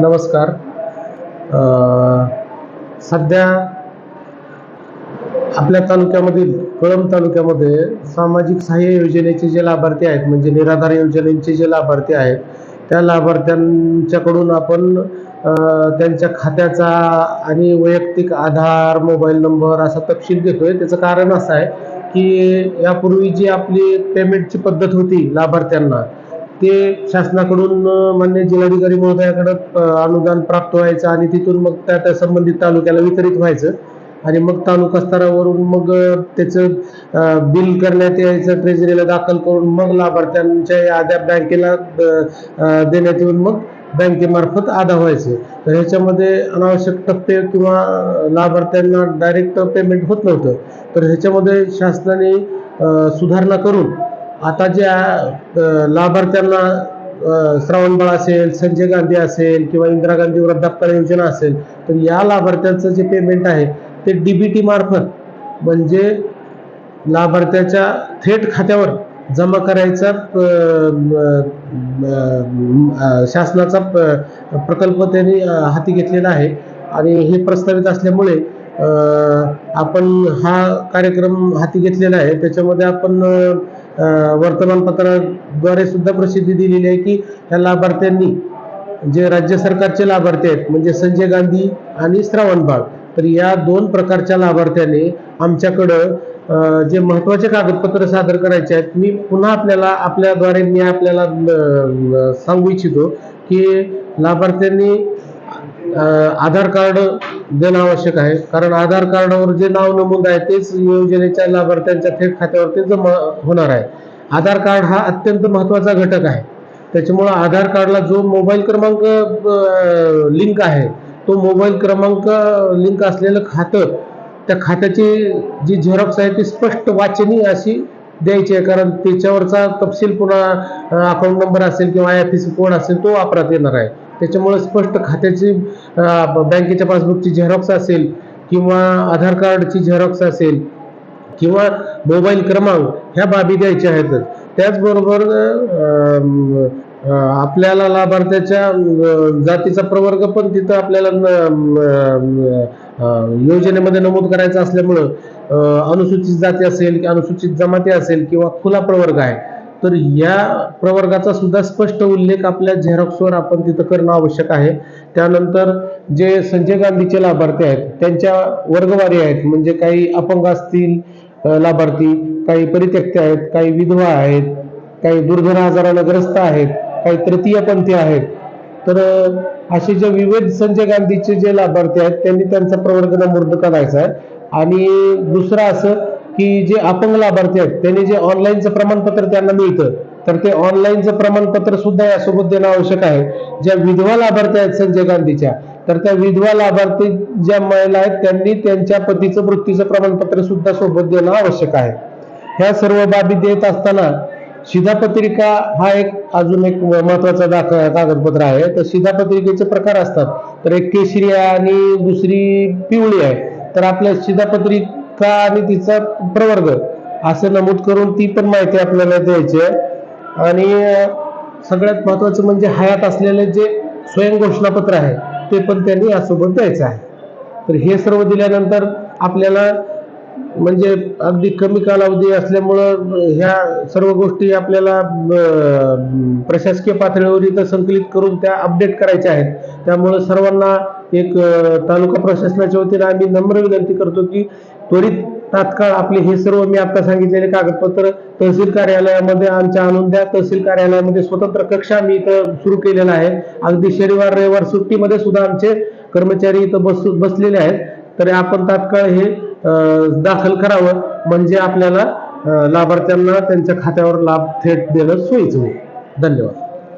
नमस्कार. सध्या आपल्या तालुक्यामधील कळंब तालुक्यामध्ये सामाजिक सहाय्य योजनेचे जे लाभार्थी आहेत म्हणजे निराधार योजनेचे जे लाभार्थी आहेत त्या लाभार्थ्यांच्याकडून आपण त्यांच्या खात्याचा आणि वैयक्तिक आधार मोबाईल नंबर असा तपशील देतोय. त्याचं कारण असं आहे की यापूर्वी जी आपली पेमेंटची पद्धत होती लाभार्थ्यांना ते शासनाकडून मान्य जिल्हाधिकारी महोदयाकडे अनुदान प्राप्त व्हायचं आणि तिथून मग त्या त्या संबंधित तालुक्याला वितरित व्हायचं. आणि मग तालुका स्तरावरून मग त्याचं बिल करण्यात यायचं ट्रेझरीला दाखल करून मग लाभार्थ्यांच्या याद्या बँकेला देण्यात येऊन मग बँकेमार्फत आधा व्हायचे. तर ह्याच्यामध्ये अनावश्यक टप्पे किंवा लाभार्थ्यांना डायरेक्ट पेमेंट होत नव्हतं. तर ह्याच्यामध्ये शासनाने सुधारणा करून आता ज्या लाभार्थ्यांना श्रावणबाळ असेल संजय गांधी असेल किंवा इंदिरा गांधी वृद्धापकाळ योजना असेल तर या लाभार्थ्यांचं जे पेमेंट आहे ते डीबीटी मार्फत म्हणजे लाभार्थ्याच्या थेट खात्यावर जमा करायचा शासनाचा प्रकल्प त्यांनी हाती घेतलेला आहे. आणि हे प्रस्तावित असल्यामुळे आपण हा कार्यक्रम हाती घेतलेला आहे. त्याच्यामध्ये आपण वर्तमानपत्राद्वारे सुद्धा प्रसिद्धी दिलेली आहे की ह्या लाभार्थ्यांनी जे राज्य सरकारचे लाभार्थी आहेत म्हणजे संजय गांधी आणि श्रावण बाळ तर या दोन प्रकारच्या लाभार्थ्याने आमच्याकडं जे महत्त्वाचे कागदपत्र सादर करायचे आहेत मी पुन्हा आपल्याला आपल्याद्वारे मी आपल्याला सांगू इच्छितो की लाभार्थ्यांनी आधार कार्ड देणं आवश्यक आहे. कारण आधार कार्डावर जे नाव नमूद आहे तेच योजनेच्या लाभार्थ्यांच्या थेट खात्यावरती जमा होणार आहे. आधार कार्ड हा अत्यंत महत्त्वाचा घटक आहे. त्याच्यामुळं आधार कार्डला जो मोबाईल क्रमांक लिंक आहे तो मोबाईल क्रमांक लिंक असलेलं खातं त्या खात्याची जी झेरॉक्स आहे ती स्पष्ट वाचनी अशी द्यायची आहे. कारण त्याच्यावरचा तपशील पुन्हा अकाउंट नंबर असेल किंवा आय एफ एस कोड असेल तो वापरात येणार आहे. त्याच्यामुळे स्पष्ट खात्याची बँकेच्या पासबुकची झेरॉक्स असेल किंवा आधार कार्डची झेरॉक्स असेल किंवा मोबाईल क्रमांक ह्या बाबी द्यायच्या आहेत. त्याचबरोबर आपल्याला लाभार्थ्याच्या जातीचा प्रवर्ग पण तिथं आपल्याला योजनेमध्ये नमूद करायचा असल्यामुळं अनुसूचित जाती असेल अनुसूचित जमाती असेल किंवा खुला प्रवर्ग आहे. तर या प्रवर्गाचा सुद्धा स्पष्ट उल्लेख आपल्या झेरॉक्सवर आपण तिथं करणं आवश्यक आहे. त्यानंतर जे संजय गांधीचे लाभार्थी आहेत त्यांच्या वर्गवारी आहेत म्हणजे काही अपंग असतील लाभार्थी काही परित्यक्ते आहेत काही विधवा आहेत काही दुर्धर आजारानं ग्रस्त आहेत काही तृतीयपंथी आहेत. तर असे जे विविध संजय गांधीचे जे लाभार्थी आहेत त्यांनी त्यांचा प्रवर्ग नमूद करायचा आहे. आणि दुसरं असं की जे अपंग लाभार्थी आहेत त्यांनी जे ऑनलाईनचं प्रमाणपत्र त्यांना मिळतं तर ते ऑनलाईनचं प्रमाणपत्र सुद्धा यासोबत देणं आवश्यक आहे. ज्या विधवा लाभार्थी आहेत संजय गांधीच्या तर त्या विधवा लाभार्थी ज्या महिला आहेत त्यांनी त्यांच्या पतीचं मृत्यूचं प्रमाणपत्र सुद्धा सोबत देणं आवश्यक आहे. ह्या सर्व बाबी देत असताना शिधापत्रिका हा एक अजून एक महत्त्वाचा दाख कागदपत्र आहे. तर शिधापत्रिकेचे प्रकार असतात. तर एक केशरी आहे आणि दुसरी पिवळी आहे. तर आपल्या शिधापत्रिक आणि तिचा प्रवर्ग असं नमूद करून ती पण माहिती आपल्याला द्यायची आहे. आणि सगळ्यात महत्वाचं म्हणजे हयात असलेले जे स्वयंघोषणापत्र आहे ते पण त्यांनी यासोबत द्यायचं आहे. तर हे सर्व दिल्यानंतर आपल्याला म्हणजे अगदी कमी कालावधी असल्यामुळं ह्या सर्व गोष्टी आपल्याला प्रशासकीय पातळीवर इथं संकलित करून त्या अपडेट करायच्या आहेत. त्यामुळं सर्वांना एक तालुका प्रशासनाच्या वतीने आम्ही नम्र विनंती करतो की त्वरित तात्काळ आपले हे सर्व मी आता सांगितलेले कागदपत्र तहसील कार्यालयामध्ये आमच्या आणून द्या. तहसील कार्यालयामध्ये स्वतंत्र कक्ष आम्ही इथं सुरू केलेला आहे. अगदी शनिवार रविवार सुट्टीमध्ये सुद्धा आमचे कर्मचारी इथं बस बसलेले आहेत. तर आपण तात्काळ हे दाखल करावं. म्हणजे आपल्याला लाभार्थ्यांना त्यांच्या खात्यावर लाभ थेट देणं सोयीचं होईल. धन्यवाद.